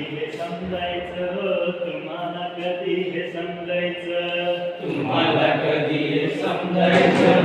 हे समजायचं तुम्हाला कधी हे समजायचं? तुम्हाला कधी हे समजायचं?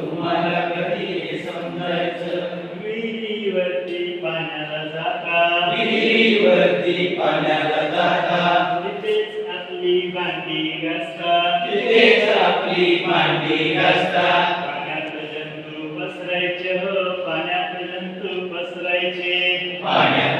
तुम्हाला कधी हे समजायचं? विहिरीवरती पाण्याला जाता. विहिरीवरती पाण्याला जाता. तिथेच आपली भांडी घासता. तिथेच आपली मांडी घासता. पाण्यात जंतू पसरायचे हो पाण्यात जंतू पसरायचे. पाण्यात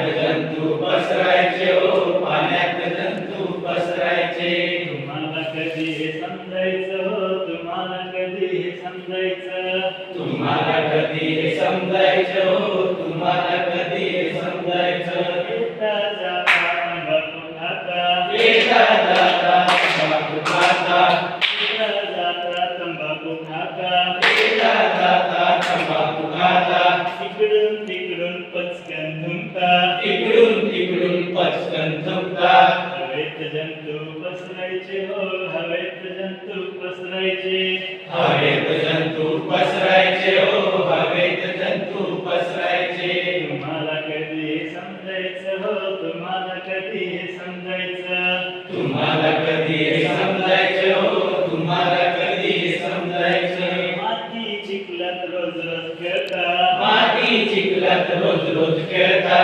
कधी हे समजायचं? तुम्हाला कधी हे समजायचं? तुम्हाला कधी हे समजायचं? हो तुम्हाला कधी हे समजायचं? येता जाता तंबाखू खाता येता जाता तंबाखू खाता येता जाता तंबाखू खाता येता जाता तंबाखू खाता इकडून तिकडून पचकन धुमता? इकडून तिकडून पचकन थुंकता हवेत जंतू पसरायचे हो हवेत जंतू पसरायचे. हवेत जंतू पसरायचे हो हवेत जंतू पसरायचे. तुम्हाला कधी हे समजायचं हो तुम्हाला कधी हे समजायचं? तुम्हाला कधी हे समजायचे हो तुम्हाला कधी हे समजायचे? माती चिखलात रोज रोज खेळता माती चिखलात रोज रोज खेळता